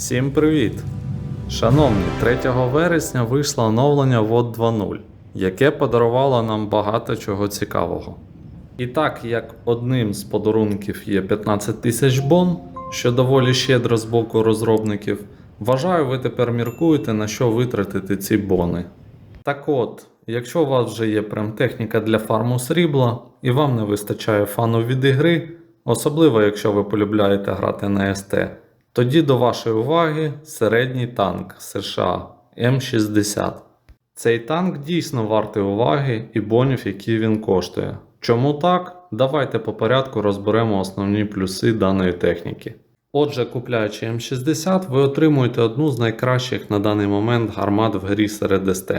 Всім привіт! Шановні, 3 вересня вийшло оновлення WOD 2.0, яке подарувало нам багато чого цікавого. І так як одним з подарунків є 15 тисяч бон, що доволі щедро з боку розробників, вважаю, ви тепер міркуєте на що витратити ці бони. Так от, якщо у вас вже є премтехніка для фарму срібла і вам не вистачає фану від ігри, особливо якщо ви полюбляєте грати на СТ, тоді до вашої уваги середній танк США М60. Цей танк дійсно вартий уваги і бонів, які він коштує. Чому так? Давайте по порядку розберемо основні плюси даної техніки. Отже, купляючи М60, ви отримуєте одну з найкращих на даний момент гармат в грі серед СТ,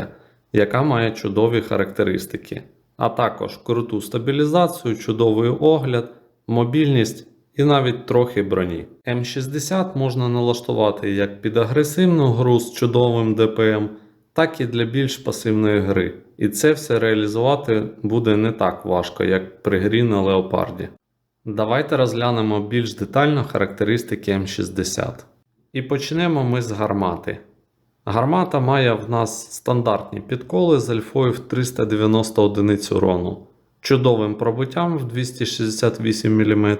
яка має чудові характеристики, а також круту стабілізацію, чудовий огляд, мобільність і навіть трохи броні. М60 можна налаштувати як під агресивну гру з чудовим ДПМ, так і для більш пасивної гри. І це все реалізувати буде не так важко, як при грі на леопарді. Давайте розглянемо більш детально характеристики М60. І почнемо ми з гармати. Гармата має в нас стандартні підколи з альфою в 390 одиниць урону, чудовим пробиттям в 268 мм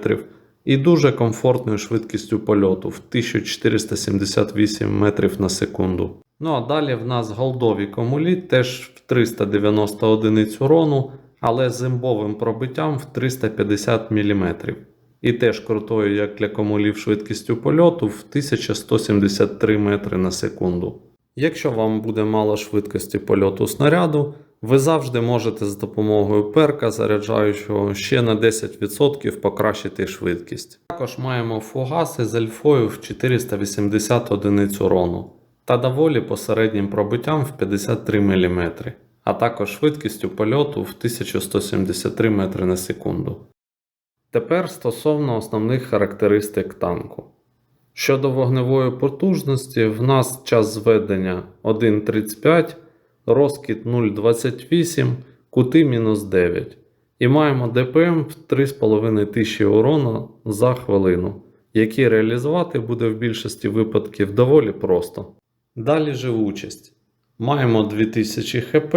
і дуже комфортною швидкістю польоту в 1478 метрів на секунду. Ну а далі в нас голдові комулі теж в 390 одиниць урону, але з імбовим пробиттям в 350 мм. І теж крутою, як для комулів швидкістю польоту в 1173 метри на секунду. Якщо вам буде мало швидкості польоту снаряду, ви завжди можете з допомогою перка заряджаючого ще на 10% покращити швидкість. Також маємо фугаси з альфою в 480 одиниць урону та доволі посереднім пробиттям в 53 мм, а також швидкістю польоту в 1173 метри на секунду. Тепер стосовно основних характеристик танку. Щодо вогневої потужності, в нас час зведення 1.35, розкид 0.28, кути мінус 9. І маємо ДПМ в 3500 урону за хвилину, який реалізувати буде в більшості випадків доволі просто. Далі живучість. Маємо 2000 хп,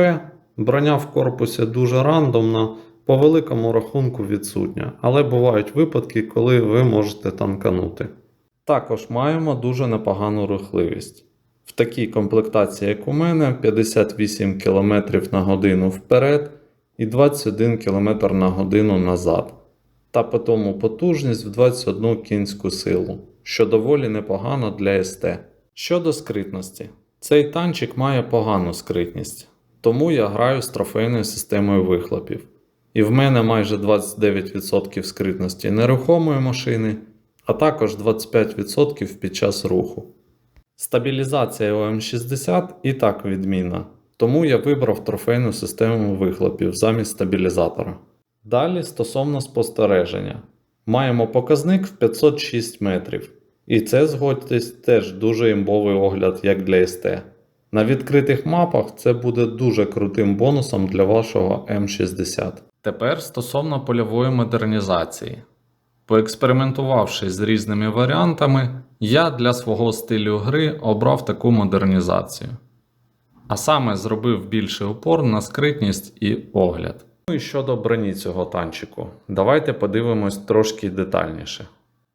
броня в корпусі дуже рандомна, по великому рахунку відсутня, але бувають випадки, коли ви можете танканути. Також маємо дуже непогану рухливість. В такій комплектації, як у мене, 58 км на годину вперед і 21 км на годину назад, та по тому потужність в 21 кінську силу, що доволі непогано для СТ. Щодо скритності, цей танчик має погану скритність, тому я граю з трофейною системою вихлопів. І в мене майже 29% скритності нерухомої машини, а також 25% під час руху. Стабілізація у М60 і так відмінна, тому я вибрав трофейну систему вихлопів замість стабілізатора. Далі стосовно спостереження. Маємо показник в 506 метрів. І це згодьтесь теж дуже імбовий огляд, як для СТ. На відкритих мапах це буде дуже крутим бонусом для вашого М60. Тепер стосовно польової модернізації. Поекспериментувавши з різними варіантами, я для свого стилю гри обрав таку модернізацію. А саме зробив більший упор на скритність і огляд. Ну і щодо броні цього танчику, давайте подивимось трошки детальніше.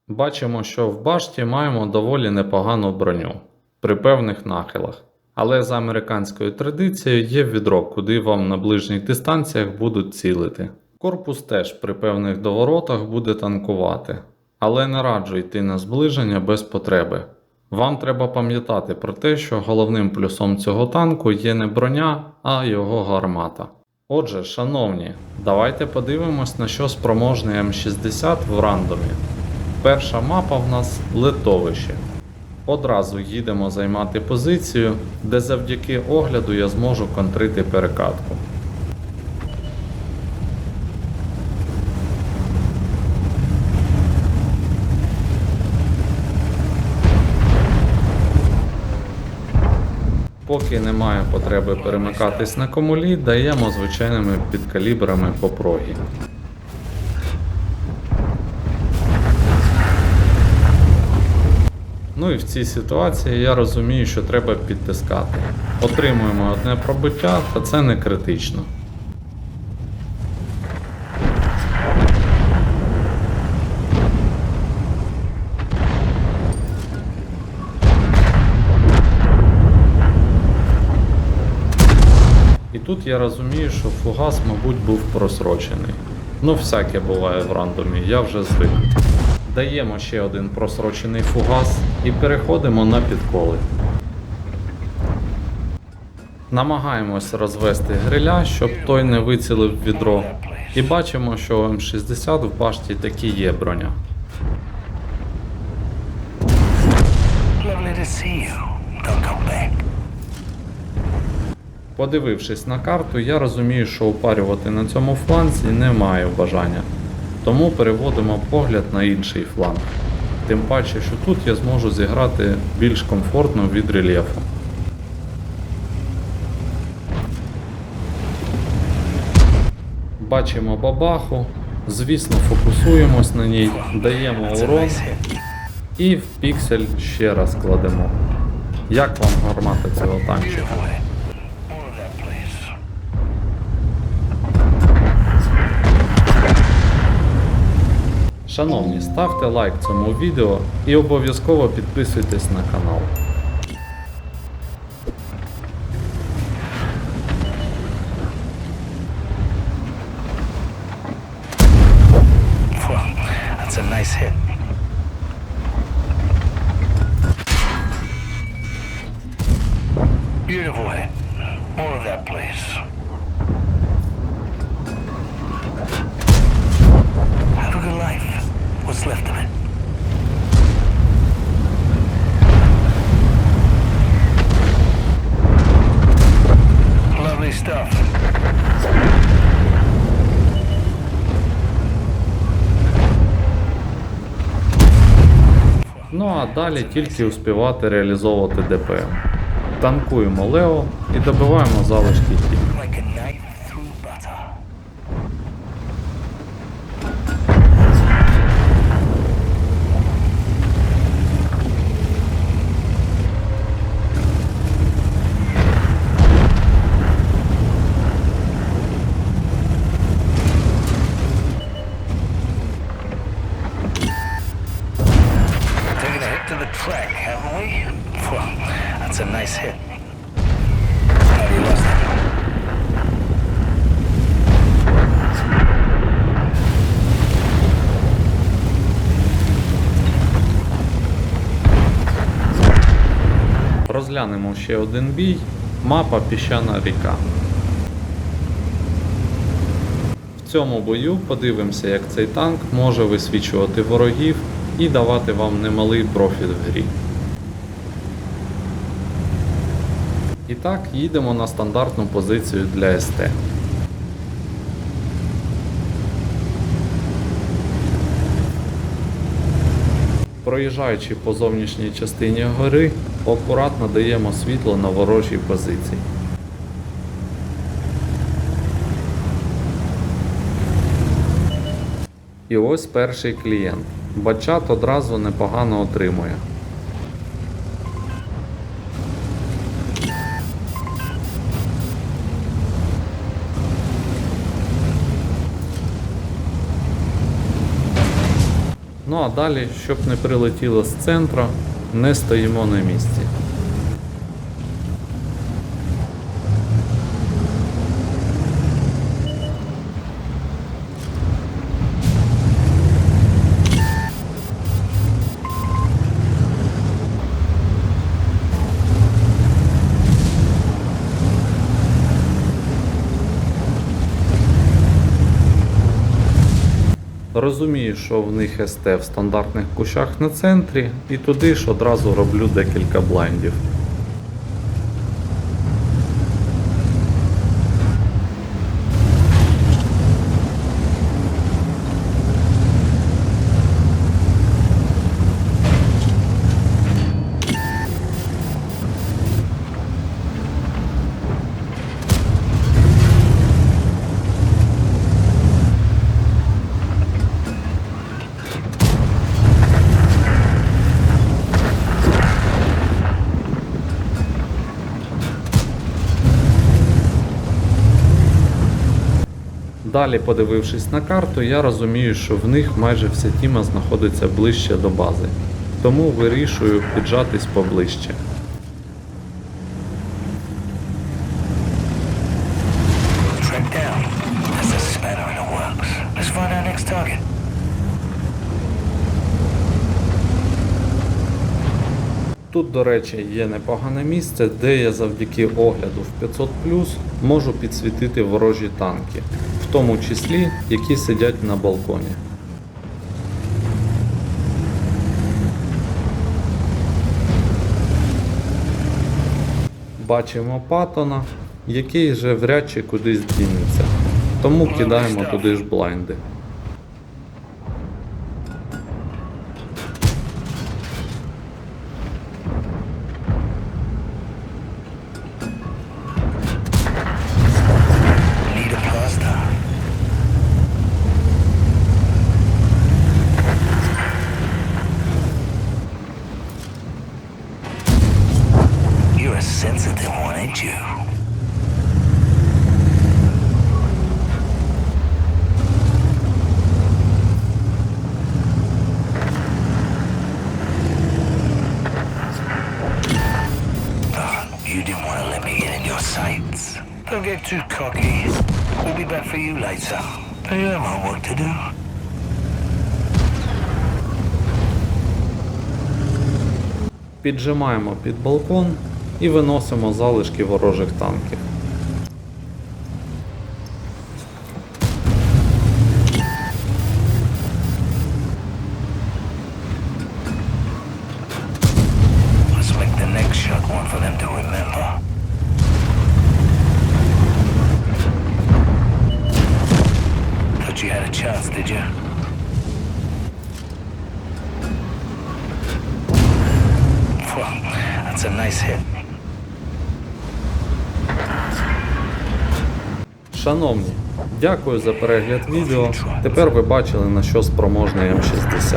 Бачимо, що в башті маємо доволі непогану броню при певних нахилах. Але за американською традицією є відро, куди вам на ближніх дистанціях будуть цілити. Корпус теж при певних доворотах буде танкувати, але не раджу йти на зближення без потреби. Вам треба пам'ятати про те, що головним плюсом цього танку є не броня, а його гармата. Отже, шановні, давайте подивимось, на що спроможний М60 в рандомі. Перша мапа в нас литовище. Одразу їдемо займати позицію, де завдяки огляду я зможу контрити перекатку. Поки немає потреби перемикатись на комулі, даємо звичайними підкалібрами по прогі. Ну і в цій ситуації я розумію, що треба підтискати. Отримуємо одне пробиття, та це не критично. Тут я розумію, що фугас, мабуть, був просрочений. Ну, всяке буває в рандомі, я вже звик. Даємо ще один просрочений фугас і переходимо на підколи. Намагаємось розвести гриля, щоб той не вицілив відро. І бачимо, що у М60 в башті таки є броня. Подивившись на карту, я розумію, що упарювати на цьому фланзі не маю бажання. Тому переводимо погляд на інший фланг. Тим паче, що тут я зможу зіграти більш комфортно від рельєфу. Бачимо бабаху, звісно, фокусуємось на ній, даємо урон і в піксель ще раз кладемо. Як вам гармата цього танчика? Шановні, ставте лайк цьому відео і обов'язково підписуйтесь на канал. Далі тільки успівати реалізовувати ДПМ. Танкуємо Лео і добиваємо залишки тіль. Track, haven't we? Well, that's a nice hit. Розглянемо ще один бій. Мапа Піщана ріка. В цьому бою подивимося, як цей танк може висвічувати ворогів і давати вам немалий профіт в грі. І так, їдемо на стандартну позицію для СТ. Проїжджаючи по зовнішній частині гори, акуратно даємо світло на ворожій позиції. І ось перший клієнт. Бачат одразу непогано отримує. Ну а далі, щоб не прилетіло з центру, не стоїмо на місці. Розумію, що в них СТ в стандартних кущах на центрі, і туди ж одразу роблю декілька блайндів. Далі, подивившись на карту, я розумію, що в них майже вся тіма знаходиться ближче до бази. Тому вирішую піджатись поближче. Тут, до речі, є непогане місце, де я завдяки огляду в 500 можу підсвітити ворожі танки, в тому числі які сидять на балконі. Бачимо Паттона, який вже вряд чи кудись дінеться. Тому кидаємо туди ж блайнди. You're a sensitive one, ain't you? Oh, you didn't want to let me get in your sights. Don't get too cocky. We'll be back for you later. I have homework to do. Піджимаємо під балкон І виносимо залишки ворожих танків. Let's make the next Шановні, дякую за перегляд відео. Тепер ви бачили на що спроможний М60.